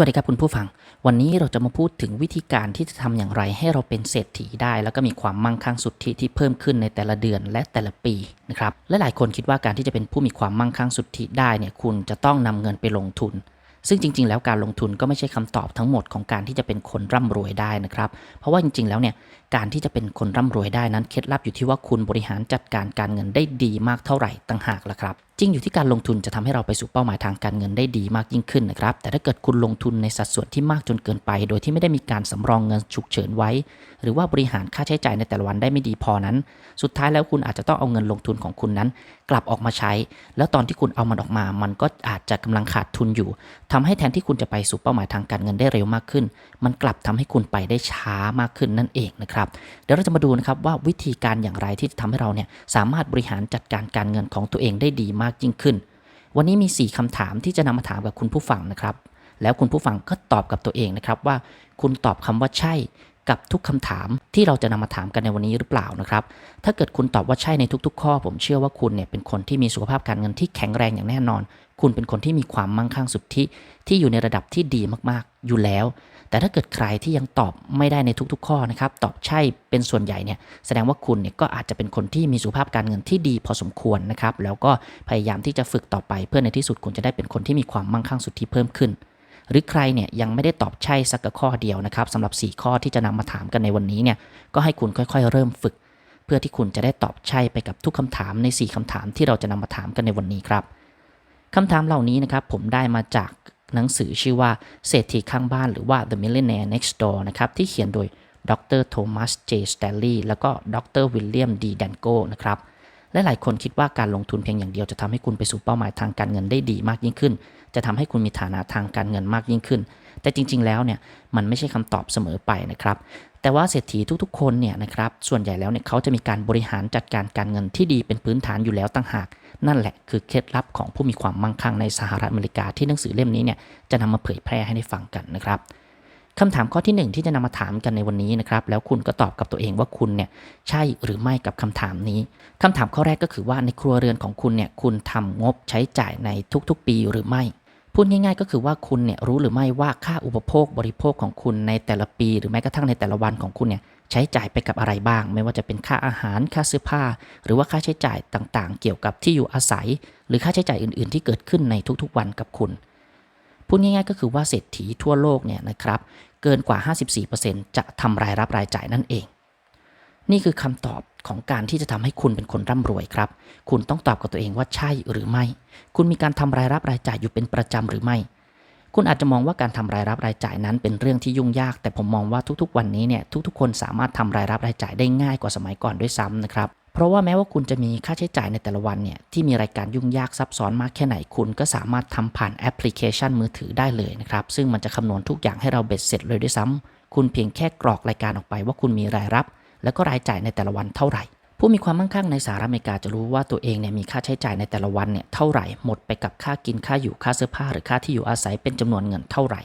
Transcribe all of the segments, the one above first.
วัสดีครับคุณผู้ฟัง วันนี้เราจะมาพูดถึงวิธีการที่จะทำอย่างไรให้เราเป็นเศรษฐีได้ แล้วก็มีความมั่งคั่งสุทธิที่เพิ่มขึ้นในแต่ละเดือนและแต่ละปีนะครับและหลายคนคิดว่าการที่จะเป็นผู้มีความมั่งคั่งสุทธิได้เนี่ยคุณจะต้องนำเงินไปลงทุน ซึ่งจริง ๆ แล้วการลงทุนก็ไม่ใช่คำตอบทั้งหมดของการที่จะเป็นคนร่ำรวยได้นะครับเพราะว่าจริง ๆ แล้วเนี่ยการที่จะเป็นคนร่ำรวยได้นั้นเคล็ดลับอยู่ที่ว่าคุณบริหารจัดการการเงินได้ดีมากเท่าไหร่ต่างหากล่ะครับ จริงอยู่ที่การลงทุนจะทำให้เราไปสู่เป้าหมายทางการเงินได้ดีมากยิ่งขึ้นนะครับ แต่ถ้าเกิดคุณลงทุนในสัดส่วนที่มากจนเกินไป โดยที่ไม่ได้มีการสำรองเงินฉุกเฉินไว้ หรือว่าบริหารค่าใช้จ่ายในแต่ละวันได้ไม่ดีพอนั้น สุดท้ายแล้วคุณอาจจะต้องเอาเงินลงทุนของคุณนั้น กลับออกมาใช้ แล้วตอนที่คุณเอามันออกมา มันก็อาจจะกำลังขาดทุนอยู่ทำให้แทนที่คุณจะไปสู่เป้าหมายทางการเงินได้เร็วมากขึ้น มันกลับทำให้คุณไปได้ช้ามากขึ้นนั่นเองนะครับ เดี๋ยวเราจะมาดูนะครับว่าวิธีการอย่างไรที่จะทำให้เราเนี่ยสามารถบริหารจัดการการเงินของตัวเองได้ดีมากยิ่งขึ้น วันนี้มี 4คำถามที่จะนำมาถามกับคุณผู้ฟังนะครับ แล้วคุณผู้ฟังก็ตอบกับตัวเองนะครับว่าคุณตอบคำว่าใช่กับทุกคำถามที่เราจะนำมาถามกันในวันนี้หรือเปล่านะครับ ถ้าเกิดคุณตอบว่าใช่ในทุก ๆ ข้อ ผมเชื่อว่าคุณเนี่ยเป็นคนที่มีสุขภาพการเงินที่แข็งแรงอย่างแน่นอน คุณเป็นคนที่มีความมั่งคั่งสุทธิที่อยู่ในระดับที่ดีมากๆ อยู่แล้ว แต่ถ้าเกิดใครที่ยังตอบไม่ได้ในทุกๆ ข้อนะครับ ตอบใช่เป็นส่วนใหญ่เนี่ย แสดงว่าคุณเนี่ยก็อาจจะเป็นคนที่มีสุขภาพการเงินที่ดีพอสมควรนะครับ แล้วก็พยายามที่จะฝึกต่อไป เพื่อในที่สุดคุณจะได้เป็นคนที่มีความมั่งคั่งสุทธิเพิ่มขึ้น หรือใครเนี่ยยังไม่ได้ตอบใช่สักข้อเดียวนะครับสำหรับ 4 ข้อที่จะนำมาถามกันในวันนี้เนี่ย ก็ให้คุณค่อย ๆ เริ่มฝึก เพื่อที่คุณจะได้ตอบใช่ไปกับทุกคำถามใน 4คำถามที่เราจะนำมาถามกันในวันนี้ครับ คำถามเหล่านี้นะครับผมได้มาจากหนังสือชื่อว่าเศรษฐีข้างบ้านหรือว่า The Millionaire Next Door นะครับที่เขียนโดยดรโทมัสเจสแตลลี่แล้วก็ดรวิลเลียมดีแดนโกนะครับและหลายคนคิดว่าการลงทุนเพียงอย่างเดียวจะทำให้คุณไปสู่เป้าหมายทางการเงินได้ดีมากยิ่งขึ้น จะทำให้คุณมีฐานะทางการเงินมากยิ่งขึ้น แต่จริง ๆ แล้วเนี่ยมันไม่ใช่คำตอบเสมอไปนะครับ แต่ว่าเศรษฐีทุกๆ คนเนี่ยนะครับส่วนใหญ่แล้วเนี่ยเขาจะมีการบริหารจัดการการเงินที่ดีเป็นพื้นฐานอยู่แล้วตั้งหาก นั่นแหละคือเคล็ดลับของผู้มีความมั่งคั่งในสหรัฐอเมริกาที่หนังสือเล่มนี้เนี่ยจะนำมาเผยแพร่ให้ได้ฟังกันนะครับคำถามข้อที่หนึ่งที่จะนำมาถามกันในวันนี้นะครับแล้วคุณก็ตอบกับตัวเองว่าคุณเนี่ยใช่หรือไม่กับคำถามนี้คำถามข้อแรกก็คือว่าในครัวเรือนของคุณเนี่ยคุณทำงบใช้จ่ายในทุกๆ ปีหรือไม่พูดง่ายๆก็คือว่าคุณเนี่ยรู้หรือไม่ว่าค่าอุปโภคบริโภคของคุณในแต่ละปี หรือแม้กระทั่งในแต่ละวันของคุณเนี่ย ใช้จ่ายไปกับอะไรบ้าง ไม่ว่าจะเป็นค่าอาหารค่าเสื้อผ้า หรือว่าค่าใช้จ่ายต่างๆ เกี่ยวกับที่อยู่อาศัย หรือค่าใช้จ่ายอื่นๆ ที่เกิดขึ้นในทุกๆวันกับคุณพูดง่ายๆก็คือว่าเศรษฐีทั่วโลกเนี่ยนะครับเกินกว่า 54%จะทำรายรับรายจ่ายนั่นเอง นี่คือคำตอบของการที่จะทำให้คุณเป็นคนร่ำรวยครับ คุณต้องตอบกับตัวเองว่าใช่หรือไม่ คุณมีการทำรายรับรายจ่ายอยู่เป็นประจำหรือไม่ คุณอาจจะมองว่าการทำรายรับรายจ่ายนั้นเป็นเรื่องที่ยุ่งยาก แต่ผมมองว่าทุกๆ วันนี้เนี่ยทุกๆ คนสามารถทำรายรับรายจ่ายได้ง่ายกว่าสมัยก่อนด้วยซ้ำนะครับเพราะว่าแม้ว่าคุณจะมีค่าใช้จ่ายในแต่ละวันเนี่ยที่มีรายการยุ่งยากซับซ้อนมากแค่ไหนคุณก็สามารถทำผ่านแอปพลิเคชันมือถือได้เลยนะครับซึ่งมันจะคำนวณทุกอย่างให้เราเบ็ดเสร็จเลยด้วยซ้ำคุณเพียงแค่กรอกรายการออกไปว่าคุณมีรายรับ แล้วก็รายจ่ายในแต่ละวันเท่าไหร่ ผู้มีความมั่งคั่งในสหรัฐอเมริกาจะรู้ว่าตัวเองเนี่ยมีค่าใช้จ่ายในแต่ละวันเนี่ยเท่าไหร่หมดไปกับค่ากินค่าอยู่ค่าเสื้อผ้าหรือค่าที่อยู่อาศัยเป็นจำนวนเงินเท่าไหร่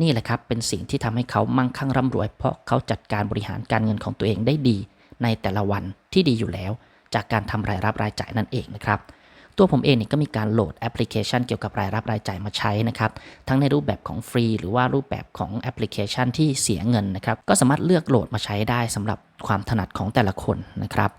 นี่แหละครับเป็นสิ่งที่ทำให้เขามั่งคั่งร่ำรวย เพราะเขาจัดการบริหารการเงินของตัวเองได้ดี ในแต่ละวันที่ดีอยู่แล้ว จากการทำรายรับรายจ่ายนั่นเองนะครับ ตัวผมเองเนี่ยก็มีการโหลดแอปพลิเคชันเกี่ยวกับรายรับรายจ่ายมาใช้นะครับ ทั้งในรูปแบบของฟรี หรือว่ารูปแบบของแอปพลิเคชันที่เสียเงินนะครับ ก็สามารถเลือกโหลดมาใช้ได้สำหรับความถนัดของแต่ละคนนะครับ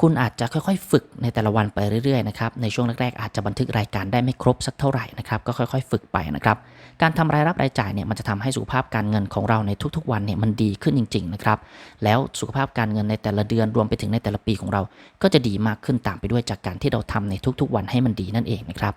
คุณอาจจะค่อยๆ ฝึกในแต่ละวันไปเรื่อยๆนะครับในช่วงแรกๆอาจจะบันทึกรายการได้ไม่ครบสักเท่าไหร่นะครับก็ค่อยๆ ฝึกไปนะครับการทำรายรับรายจ่ายเนี่ยมันจะทำให้สุขภาพการเงินของเราในทุกๆ วันเนี่ยมันดีขึ้นจริงๆนะครับแล้วสุขภาพการเงินในแต่ละเดือนรวมไปถึงในแต่ละปีของเรา ก็จะดีมากขึ้นตามไปด้วยจากการที่เราทำในทุกๆ วันให้มันดีนั่นเองนะครับ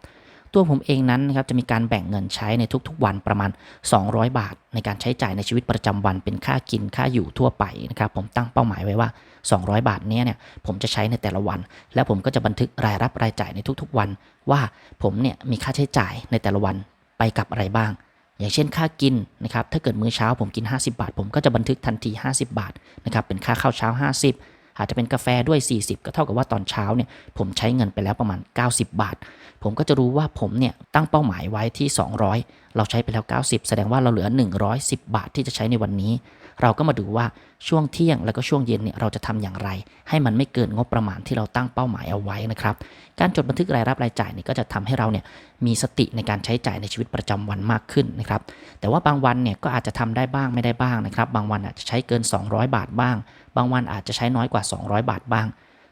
ตัวผมเองนั้นนะครับจะมีการแบ่งเงินใช้ในทุกๆวันประมาณ 200 บาท ในการใช้จ่ายในชีวิตประจำวันเป็นค่ากินค่าอยู่ทั่วไปนะครับผมตั้งเป้าหมายไว้ว่า 200 บาทนี้เนี่ยผมจะใช้ในแต่ละวัน แล้วผมก็จะบันทึกรายรับรายจ่ายในทุกๆวัน ว่าผมเนี่ยมีค่าใช้จ่ายในแต่ละวันไปกับอะไรบ้างอย่างเช่นค่ากินนะครับ ถ้าเกิดมื้อเช้าผมกิน 50 บาท ผมก็จะบันทึกทันที 50 บาทนะครับ เป็นค่าข้าวเช้า 50 อาจจะเป็นกาแฟด้วย 40 ก็เท่ากับว่าตอนเช้าเนี่ยผมใช้เงินไปแล้วประมาณ 90 บาท ผมก็จะรู้ว่าผมเนี่ยตั้งเป้าหมายไว้ที่ 200 เราใช้ไปแล้ว 90 แสดงว่าเราเหลือ 110 บาทที่จะใช้ในวันนี้ เราก็มาดูว่าช่วงเที่ยงแล้วก็ช่วงเย็นเนี่ยเราจะทำอย่างไร ให้มันไม่เกินงบประมาณที่เราตั้งเป้าหมายเอาไว้นะครับ การจดบันทึกรายรับรายจ่ายเนี่ยก็จะทำให้เราเนี่ยมีสติในการใช้จ่ายในชีวิตประจำวันมากขึ้นนะครับ แต่ว่าบางวันเนี่ยก็อาจจะทำได้บ้างไม่ได้บ้างนะครับ บางวันอาจจะใช้เกิน 200 บาทบ้าง บางวันอาจจะใช้น้อยกว่า 200 บาทบ้าง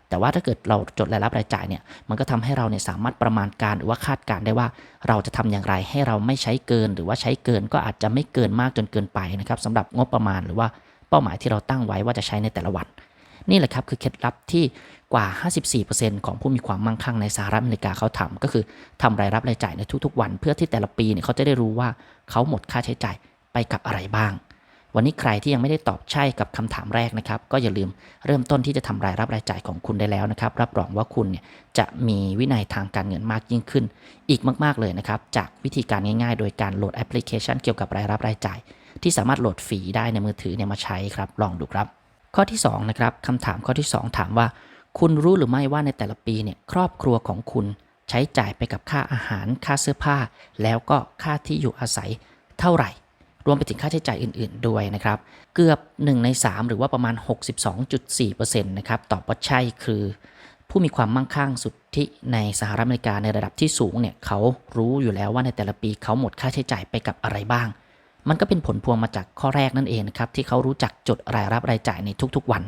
แต่ว่าถ้าเกิดเราจดรายรับรายจ่ายเนี่ยมันก็ทำให้เราเนี่ยสามารถประมาณการหรือว่าคาดการได้ว่า เราจะทำอย่างไรให้เราไม่ใช้เกิน หรือว่าใช้เกินก็อาจจะไม่เกินมากจนเกินไปนะครับสำหรับงบประมาณหรือว่าเป้าหมายที่เราตั้งไว้ว่าจะใช้ในแต่ละวัน นี่แหละครับคือเคล็ดลับที่กว่า 54%ของผู้มีความมั่งคั่งในสหรัฐอเมริกาเขาทำก็คือทำรายรับรายจ่ายในทุกๆ วัน เพื่อที่แต่ละปีเนี่ยเขาจะได้รู้ว่าเขาหมดค่าใช้จ่ายไปกับอะไรบ้าง วันนี้ใครที่ยังไม่ได้ตอบใช่กับคำถามแรกนะครับ ก็อย่าลืมเริ่มต้นที่จะทำรายรับรายจ่ายของคุณได้แล้วนะครับ รับรองว่าคุณเนี่ยจะมีวินัยทางการเงินมากยิ่งขึ้น อีกมากๆเลยนะครับ จากวิธีการง่ายๆ โดยการโหลดแอปพลิเคชันเกี่ยวกับรายรับรายจ่าย ที่สามารถโหลดฟรีได้ในมือถือเนี่ยมาใช้ครับ ลองดูครับ ข้อที่2นะครับคำถามข้อที่ 2 ถามว่า คุณรู้หรือไม่ว่าในแต่ละปีเนี่ยครอบครัวของคุณใช้จ่ายไปกับค่าอาหาร ค่าเสื้อผ้า แล้วก็ค่าที่อยู่อาศัยเท่าไหร่ รวมไปถึงค่าใช้จ่ายอื่น ๆ ด้วยนะครับ เกือบ 1 ใน 3 หรือว่าประมาณ 62.4%นะครับตอบว่าใช่คือ ผู้มีความมั่งคั่งสุทธิในสหรัฐอเมริกาในระดับที่สูงเนี่ยเขารู้อยู่แล้วว่าในแต่ละปีเขาหมดค่าใช้จ่ายไปกับอะไรบ้าง มันก็เป็นผลพวงมาจากข้อแรกนั่นเองนะครับที่เขารู้จักจดรายรับรายจ่ายในทุก ๆ วัน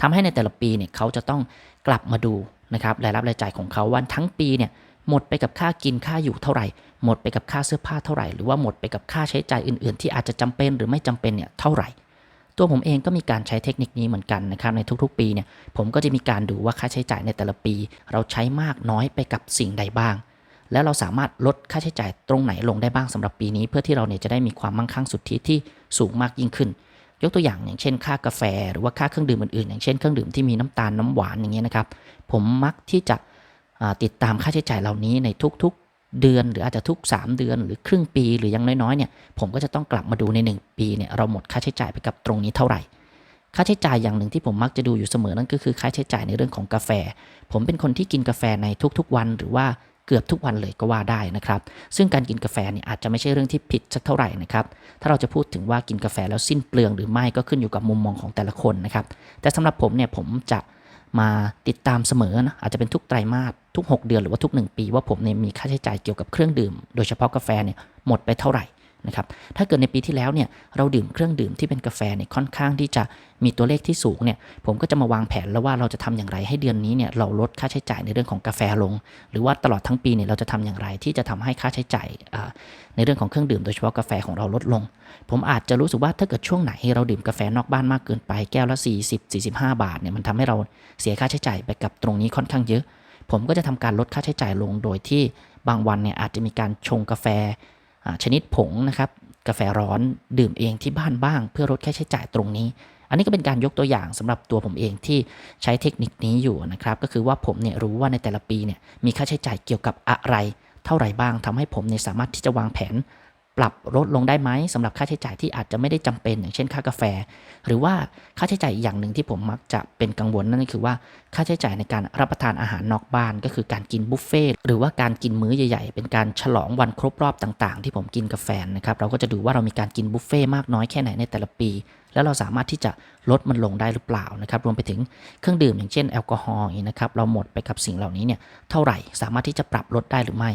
ทำให้ในแต่ละปีเนี่ยเขาจะต้องกลับมาดูนะครับรายรับรายจ่ายของเขาวันทั้งปีเนี่ย หมดไปกับค่ากินค่าอยู่เท่าไหร่ หมดไปกับค่าเสื้อผ้าเท่าไหร่ หรือว่าหมดไปกับค่าใช้จ่ายอื่น ๆ ที่อาจจะจำเป็นหรือไม่จำเป็นเนี่ยเท่าไหร่ ตัวผมเองก็มีการใช้เทคนิคนี้เหมือนกันนะครับในทุกๆ ปีเนี่ยผมก็จะมีการดูว่าค่าใช้จ่ายในแต่ละปี เราใช้มากน้อยไปกับสิ่งใดบ้าง แล้วเราสามารถลดค่าใช้จ่ายตรงไหนลงได้บ้างสำหรับปีนี้ เพื่อที่เราเนี่ยจะได้มีความมั่งคั่งสุทธิที่สูงมากยิ่งขึ้นยกตัวอย่างอย่างเช่นค่ากาแฟ หรือว่าค่าเครื่องดื่มอื่นๆ อย่างเช่นเครื่องดื่มที่มีน้ำตาลน้ำหวานอย่างเงี้ยนะครับ ผมมักที่จะ ติดตามค่าใช้จ่ายเหล่านี้ในทุกๆเดือน หรืออาจจะทุก 3 เดือน หรือครึ่งปีหรือยังน้อยๆเนี่ยผมก็จะต้องกลับมาดูใน 1 ปีเนี่ยเราหมดค่าใช้จ่ายไปกับตรงนี้เท่าไหร่ ค่าใช้จ่ายอย่างหนึ่งที่ผมมักจะดูอยู่เสมอนั่นก็คือค่าใช้จ่ายในเรื่องของกาแฟ ผมเป็นคนที่กินกาแฟในทุกๆวันหรือว่าเกือบทุกวันเลยก็ว่าได้นะครับ ซึ่งการกินกาแฟเนี่ยอาจจะไม่ใช่เรื่องที่ผิดสักเท่าไหร่นะครับ ถ้าเราจะพูดถึงว่ากินกาแฟแล้วสิ้นเปลืองหรือไม่ก็ขึ้นอยู่กับมุมมองของแต่ละคนนะครับ แต่สำหรับผมเนี่ยผมจะมาติดตามเสมอนะอาจจะเป็นทุกไตรมาส ทุก 6 เดือนหรือว่าทุก 1 ปีว่าผมเนี่ยมีค่าใช้จ่ายเกี่ยวกับเครื่องดื่ม โดยเฉพาะกาแฟเนี่ยหมดไปเท่าไหร่นะครับถ้าเกิดในปีที่แล้วเนี่ยเราดื่มเครื่องดื่มที่เป็นกาแฟเนี่ยค่อนข้างที่จะมีตัวเลขที่สูงเนี่ยผมก็จะมาวางแผนแล้วว่าเราจะทำอย่างไรให้เดือนนี้เนี่ยเราลดค่าใช้จ่ายในเรื่องของกาแฟลง หรือว่าตลอดทั้งปีเนี่ยเราจะทำอย่างไรที่จะทำให้ค่าใช้จ่ายในเรื่องของเครื่องดื่มโดยเฉพาะกาแฟของเราลดลง ผมอาจจะรู้สึกว่าถ้าเกิดช่วงไหนเราดื่มกาแฟนอกบ้านมากเกินไปแก้วละ 40 45 บาทเนี่ยมันทำให้เราเสียค่าใช้จ่ายไปกับตรงนี้ค่อนข้างเยอะ ผมก็จะทำการลดค่าใช้จ่ายลงโดยที่บางวันเนี่ยอาจจะมีการชงกาแฟชนิดผงนะครับกาแฟร้อนดื่มเองที่บ้านบ้าง เพื่อลดค่าใช้จ่ายตรงนี้ อันนี้ก็เป็นการยกตัวอย่างสำหรับตัวผมเองที่ใช้เทคนิคนี้อยู่นะครับก็คือว่าผมเนี่ยรู้ว่าในแต่ละปีเนี่ยมีค่าใช้จ่ายเกี่ยวกับอะไร เท่าไหร่บ้างทำให้ผมเนี่ยสามารถที่จะวางแผน ปรับลดลงได้ไหมสำหรับค่าใช้จ่ายที่อาจจะไม่ได้จำเป็นอย่างเช่นค่ากาแฟ หรือว่าค่าใช้จ่ายอีกอย่างหนึ่งที่ผมมักจะเป็นกังวลนั่นก็คือว่าค่าใช้จ่ายในการรับประทานอาหารนอกบ้าน ก็คือการกินบุฟเฟ่หรือว่าการกินมื้อใหญ่ๆ เป็นการฉลองวันครบรอบต่างๆ ที่ผมกินกับแฟนนะครับเราก็จะดูว่าเรามีการกินบุฟเฟ่มากน้อยแค่ไหนในแต่ละปี แล้วเราสามารถที่จะลดมันลงได้หรือเปล่านะครับรวมไปถึงเครื่องดื่มอย่างเช่นแอลกอฮอล์นะครับเราหมดไปกับสิ่งเหล่านี้เนี่ยเท่าไหร่สามารถที่จะปรับลดได้หรือไม่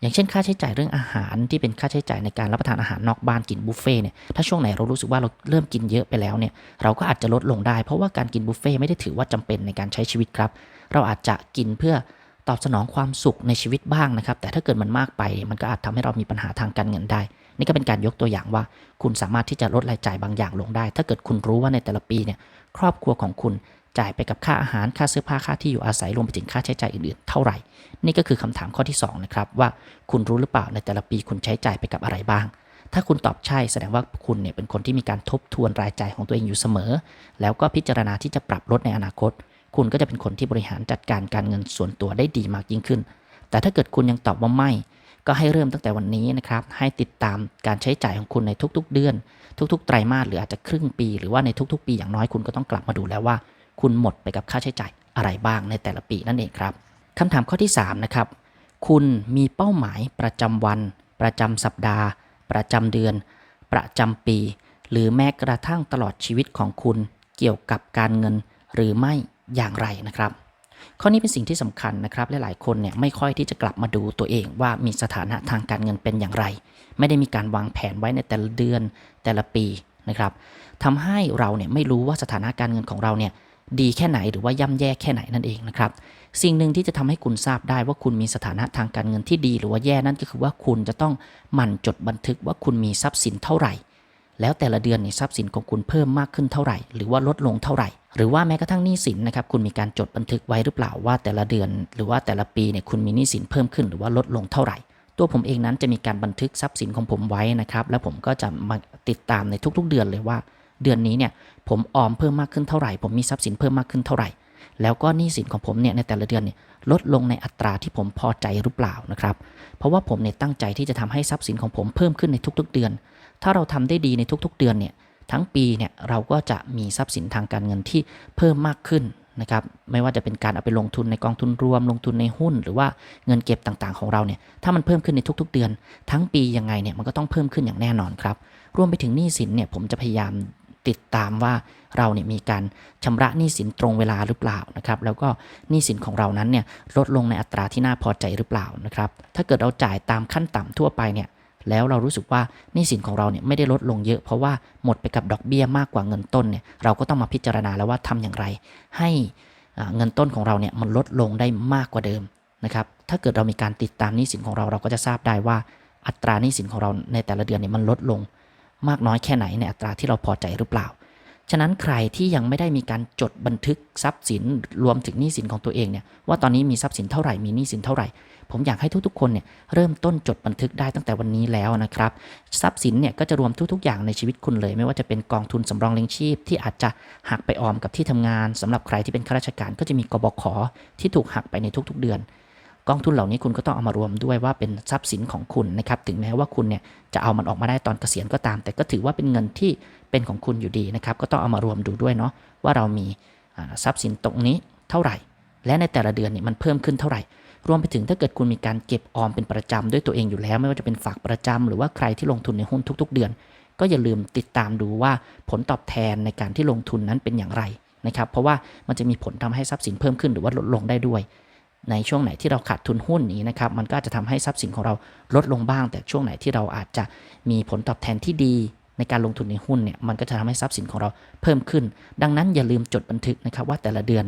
อย่างเช่นค่าใช้จ่ายเรื่องอาหารที่เป็นค่าใช้จ่ายในการรับประทานอาหารนอกบ้านกินบุฟเฟ่เนี่ยถ้าช่วงไหนเรารู้สึกว่าเราเริ่มกินเยอะไปแล้วเนี่ยเราก็อาจจะลดลงได้ เพราะว่าการกินบุฟเฟ่ไม่ได้ถือว่าจำเป็นในการใช้ชีวิตครับ เราอาจจะกินเพื่อตอบสนองความสุขในชีวิตบ้างนะครับ แต่ถ้าเกิดมันมากไป มันก็อาจทำให้เรามีปัญหาทางการเงินได้ นี่ก็เป็นการยกตัวอย่างว่า คุณสามารถที่จะลดรายจ่ายบางอย่างลงได้ ถ้าเกิดคุณรู้ว่าในแต่ละปีเนี่ยครอบครัวของคุณ จ่ายไปกับค่าอาหารค่าเสื้อผ้าค่าที่อยู่อาศัยรวมไปถึงค่าใช้จ่ายอื่นๆ เท่าไหร่ นี่ก็คือคำถามข้อที่สองนะครับว่าคุณรู้หรือเปล่าในแต่ละปีคุณใช้จ่ายไปกับอะไรบ้าง ถ้าคุณตอบใช่แสดงว่าคุณเนี่ยเป็นคนที่มีการทบทวนรายจ่ายของตัวเองอยู่เสมอ แล้วก็พิจารณาที่จะปรับลดในอนาคต คุณก็จะเป็นคนที่บริหารจัดการการเงินส่วนตัวได้ดีมากยิ่งขึ้น แต่ถ้าเกิดคุณยังตอบว่าไม่ก็ให้เริ่มตั้งแต่วันนี้นะครับ ให้ติดตามการใช้จ่ายของคุณในทุกๆ เดือน ทุกๆ ไตรมาสหรืออาจจะครึ่งปี หรือว่าในทุกๆ ปีอย่างน้อยคุณก็ต้องกลับมาดูแล้วว่า คุณหมดไปกับค่าใช้จ่ายอะไรบ้างในแต่ละปีนั่นเองครับคำถามข้อที่3นะครับคุณมีเป้าหมายประจำวัน ประจำสัปดาห์ ประจำเดือน ประจำปี หรือแม้กระทั่งตลอดชีวิตของคุณเกี่ยวกับการเงินหรือไม่อย่างไรนะครับ ข้อนี้เป็นสิ่งที่สำคัญนะครับและหลายคนเนี่ยไม่ค่อยที่จะกลับมาดูตัวเองว่ามีสถานะทางการเงินเป็นอย่างไร ไม่ได้มีการวางแผนไว้ในแต่ละเดือนแต่ละปีนะครับทำให้เราเนี่ยไม่รู้ว่าสถานะการเงินของเราเนี่ย ดีแค่ไหนหรือว่าย่ำแย่แค่ไหนนั่นเองนะครับสิ่งหนึ่งที่จะทำให้คุณทราบได้ว่าคุณมีสถานะทางการเงินที่ดีหรือว่าแย่นั่นก็คือว่าคุณจะต้องหมั่นจดบันทึกว่าคุณมีทรัพย์สินเท่าไหร่ แล้วแต่ละเดือนเนี่ยทรัพย์สินของคุณเพิ่มมากขึ้นเท่าไหร่ หรือว่าลดลงเท่าไหร่ หรือว่าแม้กระทั่งหนี้สินนะครับคุณมีการจดบันทึกไว้หรือเปล่าว่าแต่ละเดือน หรือว่าแต่ละปีเนี่ยคุณมีหนี้สินเพิ่มขึ้นหรือว่าลดลงเท่าไหร่ ตัวผมเองนั้นจะมีการบันทึกทรัพย์สินของผมไว้นะครับแล้วผมก็จะมาติดตามในทุกๆ เดือนเลยว่า เดือนนี้เนี่ยผมออมเพิ่มมากขึ้นเท่าไหร่ ผมมีทรัพย์สินเพิ่มมากขึ้นเท่าไหร่ แล้วก็หนี้สินของผมเนี่ยในแต่ละเดือนเนี่ยลดลงในอัตราที่ผมพอใจหรือเปล่านะครับ เพราะว่าผมเนี่ยตั้งใจที่จะทำให้ทรัพย์สินของผมเพิ่มขึ้นในทุก ๆ เดือน ถ้าเราทำได้ดีในทุก ๆ เดือนเนี่ยทั้งปีเนี่ยเราก็จะมีทรัพย์สินทางการเงินที่เพิ่มมากขึ้นนะครับไม่ว่าจะเป็นการเอาไปลงทุนในกองทุนรวม ลงทุนในหุ้น หรือว่าเงินเก็บต่างๆ ของเราเนี่ยถ้ามันเพิ่มขึ้นในทุก ๆ เดือน ทั้งปียังไงเนี่ยมันก็ต้องเพิ่มขึ้นอย่างแน่นอนครับรวมไปถึงหนี้สินเนี่ยผมจะพยายาม ติดตามว่าเราเนี่ยมีการชำระหนี้สินตรงเวลาหรือเปล่านะครับ แล้วก็หนี้สินของเรานั้นเนี่ยลดลงในอัตราที่น่าพอใจหรือเปล่านะครับ ถ้าเกิดเราจ่ายตามขั้นต่ำทั่วไปเนี่ยแล้วเรารู้สึกว่าหนี้สินของเราเนี่ยไม่ได้ลดลงเยอะ เพราะว่าหมดไปกับดอกเบี้ยมากกว่าเงินต้นเนี่ยเราก็ต้องมาพิจารณาแล้วว่าทำอย่างไร ให้เงินต้นของเราเนี่ยมันลดลงได้มากกว่าเดิมนะครับถ้าเกิดเรามีการติดตามหนี้สินของเราเราก็จะทราบได้ว่าอัตราหนี้สินของเราในแต่ละเดือนเนี่ยมันลดลง มากน้อยแค่ไหนในอัตราที่เราพอใจหรือเปล่า ฉะนั้นใครที่ยังไม่ได้มีการจดบันทึกทรัพย์สินรวมถึงหนี้สินของตัวเองเนี่ยว่าตอนนี้มีทรัพย์สินเท่าไหร่มีหนี้สินเท่าไหร่ ผมอยากให้ทุกๆ คนเนี่ยเริ่มต้นจดบันทึกได้ตั้งแต่วันนี้แล้วนะครับทรัพย์สินเนี่ยก็จะรวมทุกๆ อย่างในชีวิตคุณเลย ไม่ว่าจะเป็นกองทุนสำรองเลี้ยงชีพ ที่อาจจะหักไปออมกับที่ทำงานสำหรับใครที่เป็นข้าราชการก็จะมีกบขที่ถูกหักไปในทุก ๆ เดือน กองทุนเหล่านี้คุณก็ต้องเอามารวมด้วยว่าเป็นทรัพย์สินของคุณนะครับ ถึงแม้ว่าคุณเนี่ยจะเอามันออกมาได้ตอนเกษียณก็ตาม แต่ก็ถือว่าเป็นเงินที่เป็นของคุณอยู่ดีนะครับ ก็ต้องเอามารวมดูด้วยเนาะว่าเรามีทรัพย์สินตรงนี้เท่าไหร่ และในแต่ละเดือนเนี่ยมันเพิ่มขึ้นเท่าไหร่ รวมไปถึงถ้าเกิดคุณมีการเก็บออมเป็นประจำด้วยตัวเองอยู่แล้ว ไม่ว่าจะเป็นฝากประจำหรือว่าใครที่ลงทุนในหุ้นทุก ๆ เดือน ก็อย่าลืมติดตามดูว่าผลตอบแทนในการที่ลงทุนนั้นเป็นอย่างไรนะครับ เพราะว่ามันจะมีผลทำให้ทรัพย์สินเพิ่มขึ้นหรือว่าลดลงได้ด้วย ในช่วงไหนที่เราขาดทุนหุ้นนี้นะครับมันก็จจะทำให้ทรัพย์สินของเราลดลงบ้าง แต่ช่วงไหนที่เราอาจจะมีผลตอบแทนที่ดีในการลงทุนในหุ้นเนี่ยมันก็จะทำให้ทรัพย์สินของเราเพิ่มขึ้น ดังนั้นอย่าลืมจดบันทึกนะครับว่าแต่ละเดือน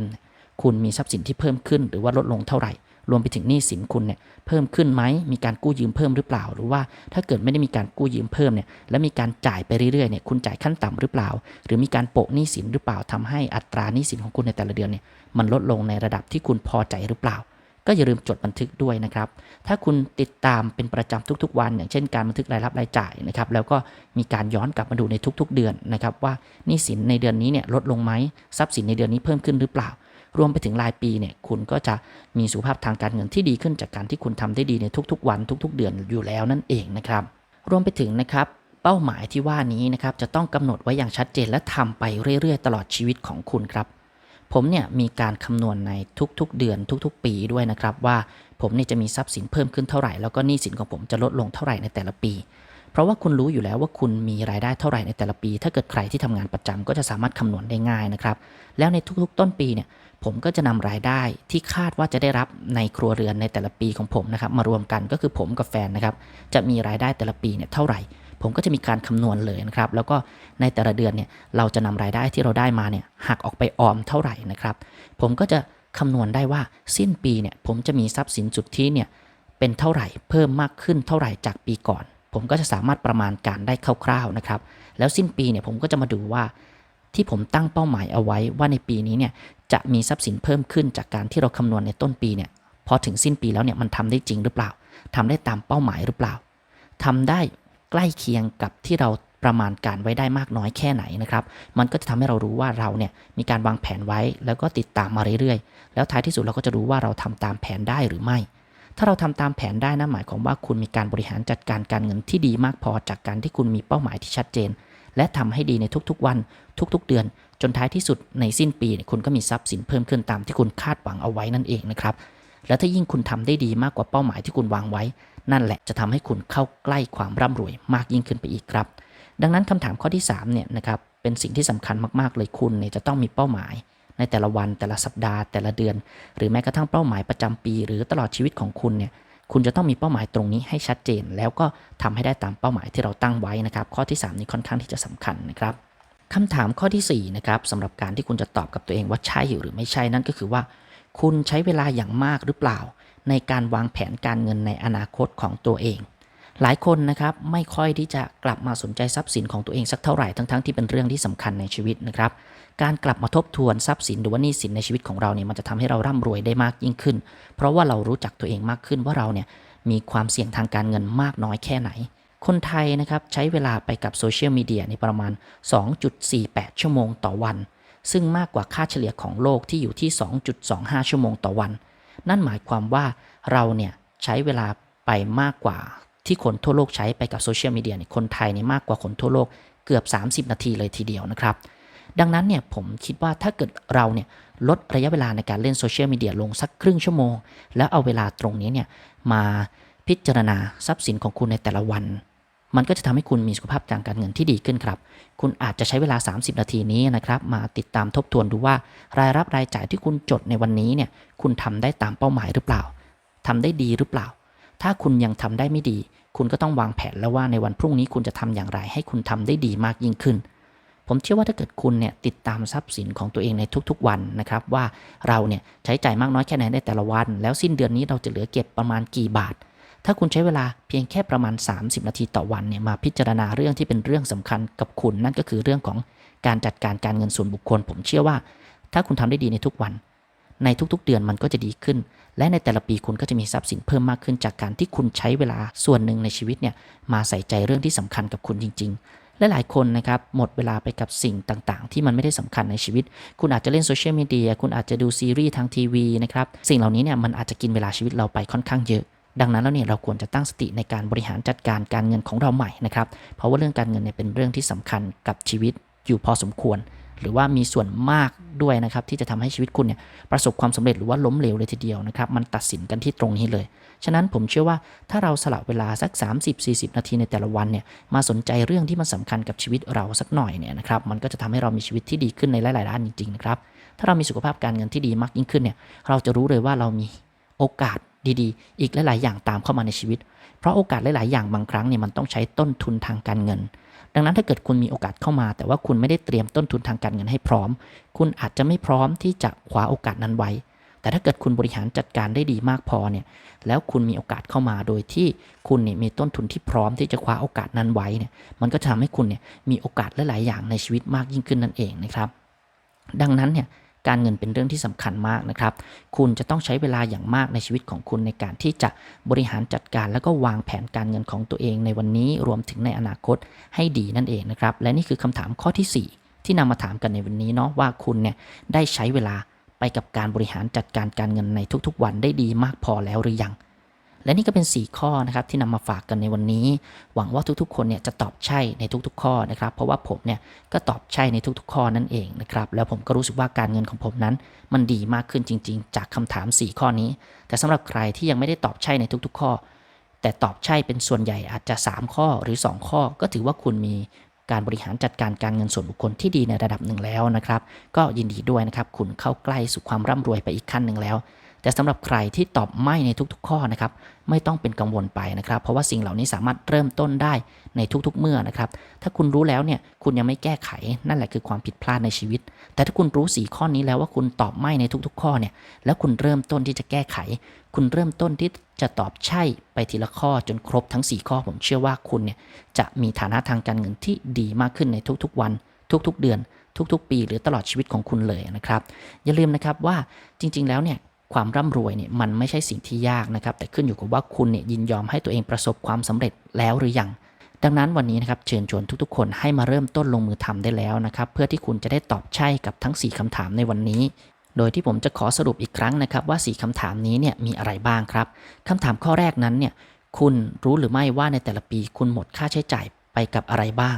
คุณมีทรัพย์สินที่เพิ่มขึ้น หรือว่าลดลงเท่าไหร่ รวมไปถึงหนี้สินคุณเนี่ยเพิ่มขึ้นไหมมีการกู้ยืมเพิ่มหรือเปล่า หรือว่าถ้าเกิดไม่ได้มีการกู้ยืมเพิ่มเนี่ยแล้วมีการจ่ายไปเรื่อยๆเนี่ยคุณจ่ายขั้นต่ำหรือเปล่า หรือมีการโปะหนี้สินหรือเปล่าทำให้อัตราหนี้สินของคุณในแต่ละเดือนเนี่ยมันลดลงในระดับที่คุณพอใจหรือเปล่า ก็อย่าลืมจดบันทึกด้วยนะครับ ถ้าคุณติดตามเป็นประจำทุกๆวัน อย่างเช่นการบันทึกรายรับรายจ่ายนะครับแล้วก็มีการย้อนกลับมาดูในทุกๆ เดือนนะครับว่าหนี้สินในเดือนนี้เนี่ยลดลงไหมทรัพย์สินในเดือนนี้เพิ่มขึ้นหรือเปล่า รวมไปถึงรายปีเนี่ยคุณก็จะมีสุขภาพทางการเงินที่ดีขึ้นจากการที่คุณทำได้ดีในทุกๆ วันทุก ๆ เดือนอยู่แล้วนั่นเองนะครับ รวมไปถึงนะครับเป้าหมายที่ว่านี้นะครับจะต้องกำหนดไว้อย่างชัดเจนและทำไปเรื่อยๆ ตลอดชีวิตของคุณครับผมเนี่ยมีการคำนวณในทุกๆ เดือนทุกๆ ปีด้วยนะครับ ว่าผมเนี่ยจะมีทรัพย์สินเพิ่มขึ้นเท่าไหร่แล้วก็หนี้สินของผมจะลดลงเท่าไหร่ในแต่ละปี เพราะว่าคุณรู้อยู่แล้วว่าคุณมีรายได้เท่าไหร่ในแต่ละปี ถ้าเกิดใครที่ทำงานประจำก็จะสามารถคำนวณได้ง่ายนะครับ แล้วในทุกๆ ต้นปีเนี่ย ผมก็จะนำรายได้ที่คาดว่าจะได้รับในครัวเรือนในแต่ละปีของผมนะครับ มารวมกันก็คือผมกับแฟนนะครับ จะมีรายได้แต่ละปีเนี่ยเท่าไหร่ ผมก็จะมีการคำนวณเลยนะครับ แล้วก็ในแต่ละเดือนเนี่ยเราจะนำรายได้ที่เราได้มาเนี่ยหักออกไปออมเท่าไหร่นะครับ ผมก็จะคำนวณได้ว่าสิ้นปีเนี่ยผมจะมีทรัพย์สินสุทธิเนี่ยเป็นเท่าไหร่เพิ่มมากขึ้นเท่าไหร่จากปีก่อน ผมก็จะสามารถประมาณการได้คร่าวๆนะครับ แล้วสิ้นปีเนี่ยผมก็จะมาดูว่า ที่ผมตั้งเป้าหมายเอาไว้ว่าในปีนี้เนี่ยจะมีทรัพย์สินเพิ่มขึ้นจากการที่เราคำนวณในต้นปีเนี่ยพอถึงสิ้นปีแล้วเนี่ยมันทำได้จริงหรือเปล่าทำได้ตามเป้าหมายหรือเปล่าทำได้ใกล้เคียงกับที่เราประมาณการไว้ได้มากน้อยแค่ไหนนะครับ มันก็จะทำให้เรารู้ว่าเราเนี่ยมีการวางแผนไว้แล้วก็ติดตามมาเรื่อยๆ แล้วท้ายที่สุดเราก็จะรู้ว่าเราทำตามแผนได้หรือไม่ ถ้าเราทำตามแผนได้นะหมายความว่าคุณมีการบริหารจัดการการเงินที่ดีมากพอจากการที่คุณมีเป้าหมายที่ชัดเจน และทำให้ดีในทุกๆวัน ทุกๆ เดือน จนท้ายที่สุดในสิ้นปีคุณก็มีทรัพย์สินเพิ่มขึ้นตามที่คุณคาดหวังเอาไว้นั่นเองนะครับแล้วถ้ายิ่งคุณทำได้ดีมากกว่าเป้าหมายที่คุณวางไว้ นั่นแหละจะทำให้คุณเข้าใกล้ความร่ำรวยมากยิ่งขึ้นไปอีกครับ ดังนั้นคำถามข้อที่3เนี่ยนะครับเป็นสิ่งที่สำคัญมากๆเลยคุณเนี่ยจะต้องมีเป้าหมาย ในแต่ละวันแต่ละสัปดาห์แต่ละเดือน หรือแม้กระทั่งเป้าหมายประจำปี หรือตลอดชีวิตของคุณเนี่ย คุณจะต้องมีเป้าหมายตรงนี้ให้ชัดเจน แล้วก็ทำให้ได้ตามเป้าหมายที่เราตั้งไว้นะครับ ข้อที่ 3 นี้ค่อนข้างที่จะสำคัญนะครับคำถามข้อที่4นะครับสำหรับการที่คุณจะตอบกับตัวเองว่าใช่หรือไม่ใช่นั่นก็คือว่า คุณใช้เวลาอย่างมากหรือเปล่า ในการวางแผนการเงินในอนาคตของตัวเอง หลายคนนะครับไม่ค่อยที่จะกลับมาสนใจทรัพย์สินของตัวเองสักเท่าไหร่ทั้งๆที่เป็นเรื่องที่สำคัญในชีวิตนะครับ การกลับมาทบทวนทรัพย์สินหรือว่านี้สินในชีวิตของเราเนี่ยมันจะทำให้เราร่ำรวยได้มากยิ่งขึ้น เพราะว่าเรารู้จักตัวเองมากขึ้นว่าเราเนี่ยมีความเสี่ยงทางการเงินมากน้อยแค่ไหน คนไทยนะครับใช้เวลาไปกับโซเชียลมีเดียในประมาณ 2.48 ชั่วโมงต่อวัน ซึ่งมากกว่าค่าเฉลี่ยของโลกที่อยู่ที่ 2.25 ชั่วโมงต่อวัน นั่นหมายความว่าเราเนี่ยใช้เวลาไปมากกว่า ที่คนทั่วโลกใช้ไปกับโซเชียลมีเดียเนี่ยคนไทยเนี่ยมากกว่าคนทั่วโลกเกือบ 30 นาทีเลยทีเดียวนะครับ ดังนั้นเนี่ยผมคิดว่าถ้าเกิดเราเนี่ยลดระยะเวลาในการเล่นโซเชียลมีเดียลงสักครึ่งชั่วโมง แล้วเอาเวลาตรงนี้เนี่ยมาพิจารณาทรัพย์สินของคุณในแต่ละวัน มันก็จะทำให้คุณมีสุขภาพทางการเงินที่ดีขึ้นครับ คุณอาจจะใช้เวลา 30 นาทีนี้นะครับ มาติดตามทบทวนดูว่ารายรับรายจ่ายที่คุณจดในวันนี้เนี่ยคุณทำได้ตามเป้าหมายหรือเปล่าทำได้ดีหรือเปล่า ถ้าคุณยังทำได้ไม่ดี คุณก็ต้องวางแผนแล้วว่าในวันพรุ่งนี้คุณจะทำอย่างไร ให้คุณทำได้ดีมากยิ่งขึ้น ผมเชื่อว่าถ้าเกิดคุณเนี่ยติดตามทรัพย์สินของตัวเองในทุกๆวันนะครับ ว่าเราเนี่ยใช้จ่ายมากน้อยแค่ไหนในแต่ละวัน แล้วสิ้นเดือนนี้เราจะเหลือเก็บประมาณกี่บาท ถ้าคุณใช้เวลาเพียงแค่ประมาณ 30 นาทีต่อวันเนี่ยมาพิจารณาเรื่องที่เป็นเรื่องสำคัญกับคุณนั่นก็คือเรื่องของการจัดการการเงินส่วนบุคคล ผมเชื่อว่า ถ้าคุณทำได้ดีในทุกวัน ในทุกๆ เดือนมันก็จะดีขึ้น และในแต่ละปีคุณก็จะมีทรัพย์สินเพิ่มมากขึ้นจากการที่คุณใช้เวลาส่วนหนึ่งในชีวิตเนี่ยมาใส่ใจเรื่องที่สำคัญกับคุณจริง ๆ และหลายคนนะครับหมดเวลาไปกับสิ่งต่างๆ ที่มันไม่ได้สำคัญในชีวิต คุณอาจจะเล่นโซเชียลมีเดียคุณอาจจะดูซีรีส์ทางทีวีนะครับสิ่งเหล่านี้เนี่ยมันอาจจะกินเวลาชีวิตเราไปค่อนข้างเยอะดังนั้นแล้วเนี่ยเราควรจะตั้งสติในการบริหารจัดการการเงินของเราใหม่นะครับเพราะว่าเรื่องการเงินเนี่ยเป็นเรื่องที่สำคัญกับชีวิตอยู่พอสมควร หรือว่ามีส่วนมาก ด้วยนะครับที่จะทำให้ชีวิตคุณเนี่ยประสบความสำเร็จหรือว่าล้มเหลวเลยทีเดียวนะครับมันตัดสินกันที่ตรงนี้เลย ฉะนั้นผมเชื่อว่าถ้าเราสละเวลาสัก 30-40 นาทีในแต่ละวันเนี่ยมาสนใจเรื่องที่มันสำคัญกับชีวิตเราสักหน่อยเนี่ยนะครับมันก็จะทำให้เรามีชีวิตที่ดีขึ้นในหลายๆด้านจริงๆนะครับถ้าเรามีสุขภาพการเงินที่ดีมากยิ่งขึ้นเนี่ยเราจะรู้เลยว่าเรามีโอกาสดีๆ อีกหลาย ๆ อย่างตามเข้ามาในชีวิต เพราะโอกาสหลาย ๆ อย่างบางครั้งเนี่ยมันต้องใช้ต้นทุนทางการเงิน ดังนั้นถ้าเกิดคุณมีโอกาสเข้ามา แต่ว่าคุณไม่ได้เตรียมต้นทุนทางการเงินให้พร้อม คุณอาจจะไม่พร้อมที่จะคว้าโอกาสนั้นไว้ แต่ถ้าเกิดคุณบริหารจัดการได้ดีมากพอเนี่ย แล้วคุณมีโอกาสเข้ามาโดยที่คุณเนี่ยมีต้นทุนที่พร้อมที่จะคว้าโอกาสนั้นไว้เนี่ย มันก็จะทำให้คุณเนี่ยมีโอกาสหลายๆอย่างในชีวิตมากยิ่งขึ้นนั่นเองนะครับ ดังนั้นเนี่ย การเงินเป็นเรื่องที่สำคัญมากนะครับ คุณจะต้องใช้เวลาอย่างมากในชีวิตของคุณในการที่จะบริหารจัดการ แล้วก็วางแผนการเงินของตัวเองในวันนี้รวมถึงในอนาคตให้ดีนั่นเองนะครับ และนี่คือคำถามข้อที่ 4 ที่นำมาถามกันในวันนี้เนาะว่าคุณเนี่ยได้ใช้เวลาไปกับการบริหารจัดการการเงินในทุกๆ วันได้ดีมากพอแล้วหรือยัง และนี่ก็เป็น 4 ข้อนะครับที่นำมาฝากกันในวันนี้ หวังว่าทุกๆ คนเนี่ยจะตอบใช่ในทุกๆ ข้อนะครับ เพราะว่าผมเนี่ยก็ตอบใช่ในทุกๆ ข้อนั่นเองนะครับ แล้วผมก็รู้สึกว่าการเงินของผมนั้น มันดีมากขึ้นจริง ๆ จากคำถาม 4 ข้อนี้ แต่สำหรับใครที่ยังไม่ได้ตอบใช่ในทุกๆ ข้อ แต่ตอบใช่เป็นส่วนใหญ่อาจจะ 3 ข้อหรือ 2 ข้อ ก็ถือว่าคุณมีการบริหารจัดการการเงินส่วนบุคคลที่ดีในระดับหนึ่งแล้วนะครับ ก็ยินดีด้วยนะครับคุณเข้าใกล้สู่ความร่ำรวยไปอีกขั้นหนึ่งแล้ว แต่สำหรับใครที่ตอบไม่ในทุกๆ ข้อนะครับ ไม่ต้องเป็นกังวลไปนะครับ เพราะว่าสิ่งเหล่านี้สามารถเริ่มต้นได้ในทุกๆเมื่อนะครับ ถ้าคุณรู้แล้วเนี่ยคุณยังไม่แก้ไขนั่นแหละคือความผิดพลาดในชีวิต แต่ถ้าคุณรู้สีข้อนี้แล้วว่าคุณตอบไม่ในทุกๆ ข้อเนี่ยแล้วคุณเริ่มต้นที่จะแก้ไข คุณเริ่มต้นที่จะตอบใช่ไปทีละข้อจนครบทั้ง 4 ข้อผมเชื่อว่าคุณเนี่ยจะมีฐานะทางการเงินที่ดีมากขึ้นในทุกๆวัน ทุกๆ เดือนทุกๆ ปีหรือตลอดชีวิตของคุณเลยนะครับ อย่าลืมนะครับว่าจริงๆ แล้วเนี่ย ความร่ำรวยเนี่ยมันไม่ใช่สิ่งที่ยากนะครับ แต่ขึ้นอยู่กับว่าคุณเนี่ยยินยอมให้ตัวเองประสบความสำเร็จแล้วหรือยัง ดังนั้นวันนี้นะครับเชิญชวนทุกๆ คนให้มาเริ่มต้นลงมือทำได้แล้วนะครับ เพื่อที่คุณจะได้ตอบใช่กับทั้ง 4คำถามในวันนี้ โดยที่ผมจะขอสรุปอีกครั้งนะครับ ว่า 4คำถามนี้เนี่ยมีอะไรบ้างครับคำถามข้อแรกนั้นเนี่ยคุณรู้หรือไม่ว่าในแต่ละปีคุณหมดค่าใช้จ่ายไปกับอะไรบ้าง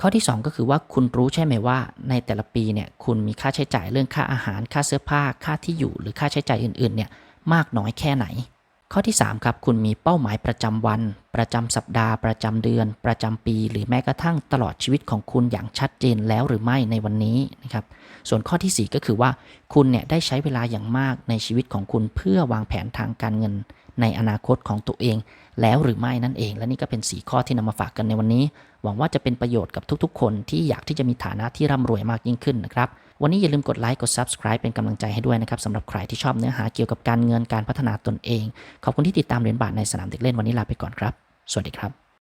ข้อที่ 2 ก็คือว่าคุณรู้ใช่ไหมว่า ในแต่ละปีเนี่ยคุณมีค่าใช้จ่ายเรื่องค่าอาหาร ค่าเสื้อผ้า ค่าที่อยู่ หรือค่าใช้จ่ายอื่นๆเนี่ยมากน้อยแค่ไหน ข้อที่ 3 ครับคุณมีเป้าหมายประจำวัน ประจำสัปดาห์ ประจำเดือน ประจำปี หรือแม้กระทั่งตลอดชีวิตของคุณอย่างชัดเจนแล้วหรือไม่ในวันนี้นะครับส่วนข้อทีสี่ 4 ก็คือว่าคุณเนี่ยได้ใช้เวลาอย่างมากในชีวิตของคุณเพื่อวางแผนทางการเงิน ในอนาคตของตัวเอง แล้วหรือไม่นั่นเอง และนี่ก็เป็น 4 ข้อที่นำมาฝากกันในวันนี้ หวังว่าจะเป็นประโยชน์กับทุกๆ คนที่อยากที่จะมีฐานะที่ร่ำรวยมากยิ่งขึ้นนะครับ วันนี้อย่าลืมกดไลค์ กด Subscribe เป็นกำลังใจให้ด้วยนะครับสำหรับใครที่ชอบเนื้อหาเกี่ยวกับการเงินการพัฒนาตนเอง ขอบคุณที่ติดตามเหรียญบาทในสนามเด็กเล่นวันนี้ลาไปก่อนครับ สวัสดีครับ